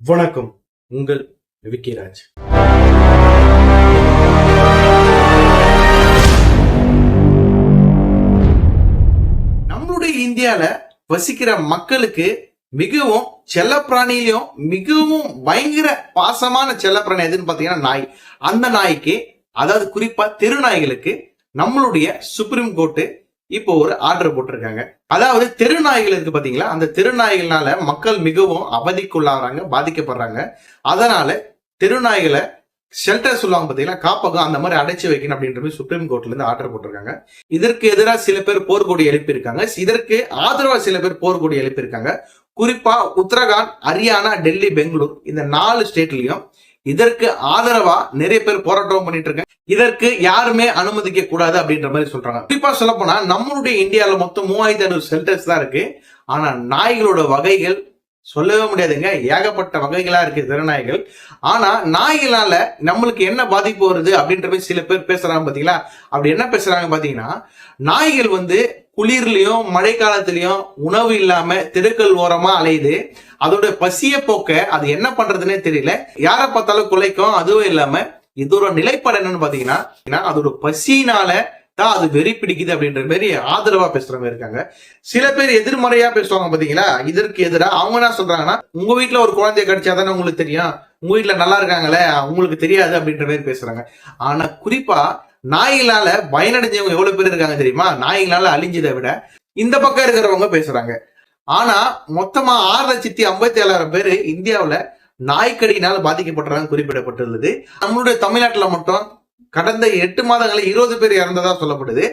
வணக்கம் உங்கள் விக்கிராஜ். நம்மளுடைய இந்தியால வசிக்கிற மக்களுக்கு மிகவும் செல்லப்பிராணியிலையும் மிகவும் பயங்கர பாசமான செல்லப்பிராணி எதுன்னு பாத்தீங்கன்னா நாய். அந்த நாய்க்கு அதாவது குறிப்பா தெருநாய்களுக்கு நம்மளுடைய சுப்ரீம் கோர்ட்டு இப்போ ஒரு ஆர்டர் போட்டிருக்காங்க. அதாவது தெருநாய்கள் இருக்கு பாத்தீங்களா? அந்த தெருநாய்கள்னால மக்கள் மிகவும் அவதிக்குள்ளாகிறாங்க பாதிக்கப்படுறாங்க. அதனால தெருநாய்களை ஷெல்டர் சொல்லுவாங்க பாத்தீங்களா? காப்பகம் அந்த மாதிரி அடைச்சு வைக்கணும் அப்படின்ற மாதிரி சுப்ரீம் கோர்ட்ல இருந்து ஆர்டர் போட்டிருக்காங்க. இதற்கு எதிராக சில பேர் போர்க்கொடி எழுப்பியிருக்காங்க. இதற்கு ஆதரவா சில பேர் போர்க்கொடி எழுப்பியிருக்காங்க. குறிப்பா உத்தரகாண்ட் ஹரியானா டெல்லி பெங்களூர் இந்த நாலு ஸ்டேட்லயும் இதற்கு ஆதரவா நிறைய பேர் போராட்டம் பண்ணிட்டு இருக்காங்க. இதற்கு யாருமே அனுமதிக்க கூடாது அப்படின்ற மாதிரி சொல்றாங்க. குறிப்பா சொல்ல போனா நம்மளுடைய இந்தியாவில் மொத்தம் மூவாயிரத்தி ஐநூறு செல்டர்ஸ் தான் இருக்கு. ஆனா நாய்களோட வகைகள் சொல்லவே முடியாதுங்க. ஏகப்பட்ட வகைகளா இருக்கு திறனாய்கள் ஆனா நாய்களால நம்மளுக்கு என்ன பாதிப்பு வருது அப்படின்ற மாதிரி சில பேர் பேசுறாங்க பாத்தீங்களா? அப்படி என்ன பேசுறாங்க பாத்தீங்கன்னா நாய்கள் வந்து குளிர்லயும் மழை காலத்திலயும் உணவு இல்லாம தெருக்கள் ஓரமா அலையுது. அதோட பசிய போக்க அது என்ன பண்றதுன்னே தெரியல. யாரை பார்த்தாலும் குலைக்கும். அதுவும் இல்லாம இதோட நிலைப்பாடு என்னன்னு பாத்தீங்கன்னா ஏன்னா அதோட பசினால தான் அது வெறி பிடிக்குது அப்படின்ற மாதிரி ஆதரவா பேசுறவங்க இருக்காங்க. சில பேர் எதிர்மறையா பேசுவாங்க பாத்தீங்களா இதற்கு எதிராக அவங்க என்ன சொல்றாங்கன்னா உங்க வீட்டுல ஒரு குழந்தைய கடிச்சாதானே உங்களுக்கு தெரியும். உங்க வீட்டுல நல்லா இருக்காங்களே உங்களுக்கு தெரியாது அப்படின்ற மாதிரி பேசுறாங்க. ஆனா குறிப்பா நாய்களால பயனடைஞ்சவங்க எவ்வளவு பேர் இருக்காங்க தெரியுமா? நாய்களால அழிஞ்சதை விட இந்த பக்கம் இருக்கிறவங்க பேசுறாங்க. ஆனா மொத்தமா ஆறு லட்சத்தி ஐம்பத்தி ஏழாயிரம் பேர் இந்தியாவில நாய்க்கடியினால பாதிக்கப்பட்டதாக குறிப்பிடப்பட்டுள்ளது. நம்மளுடைய தமிழ்நாட்டுல மட்டும் கடந்த எட்டு மாதங்களில் இருபது பேர் இறந்ததா சொல்லப்படுது.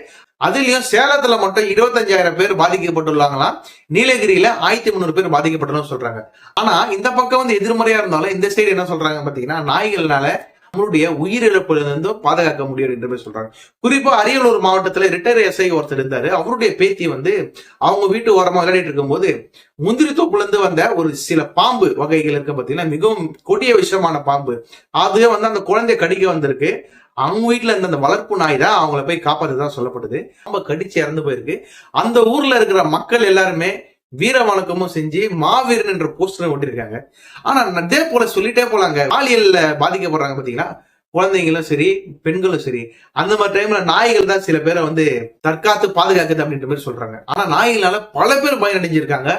அதுலயும் சேலத்துல மட்டும் இருபத்தஞ்சாயிரம் பேர் பாதிக்கப்பட்டுள்ளாங்களாம் நீலகிரியில ஆயிரத்தி முந்நூறு பேர் பாதிக்கப்பட்டதுன்னு சொல்றாங்க. ஆனா இந்த பக்கம் வந்து எதிர்மறையா இருந்தாலும் இந்த சைடு என்ன சொல்றாங்க பாத்தீங்கன்னா நாய்கள்னால நம்மளுடைய உயிரிழப்புலருந்து பாதுகாக்க முடியும் என்று சொல்றாங்க. குறிப்பா அரியலூர் மாவட்டத்துல ரிட்டையர் எஸ்ஐ ஒருத்தர் இருந்தாரு. அவருடைய பேத்தி வந்து அவங்க வீட்டு ஓரமா விளையாடிட்டு இருக்கும்போது முந்திரி தோப்புலேருந்து வந்த ஒரு சில பாம்பு வகைகள் இருக்கு பாத்தீங்கன்னா மிகவும் கொடிய விஷயமான பாம்பு. அதுவே வந்து அந்த குழந்தை கடிக்க வந்திருக்கு. அவங்க வீட்டுல இருந்த அந்த வளர்ப்பு நாய் தான் அவங்கள போய் காப்பாத்துதான் சொல்லப்படுது. பாம்பை கடிச்சு இறந்து போயிருக்கு. அந்த ஊர்ல இருக்கிற மக்கள் எல்லாருமே வீர வணக்கமும் செஞ்சு மாவீரன் என்ற போஸ்டர் ஒட்டிருக்காங்க ஆனா அதே போல சொல்லிட்டே போலாங்க. பாலியல்ல பாதிக்கப்படுறாங்க பாத்தீங்கன்னா குழந்தைங்களும் சரி பெண்களும் சரி அந்த மாதிரி டைம்ல நாய்கள் தான் சில பேரை வந்து தற்காத்து பாதுகாக்குது அப்படின்ற மாதிரி சொல்றாங்க. ஆனா நாய்களால பல பேர் பயனடைஞ்சிருக்காங்க.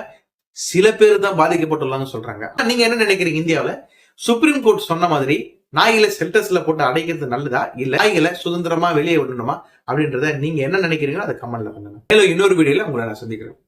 சில பேர் தான் பாதிக்கப்பட்டுள்ளாங்க சொல்றாங்க. ஆனா நீங்க என்ன நினைக்கிறீங்க இந்தியாவுல? சுப்ரீம் கோர்ட் சொன்ன மாதிரி நாய்களை செல்டர்ஸ்ல போட்டு அடைக்கிறது நல்லதா? இல்ல நாய்களை சுதந்திரமா வெளியே விடணுமா? அப்படின்றத நீங்க என்ன நினைக்கிறீங்களோ அதை கமெண்ட்ல பண்ணுங்க மேலும் இன்னொரு வீடியோல உங்களை நான் சந்திக்கிறேன்.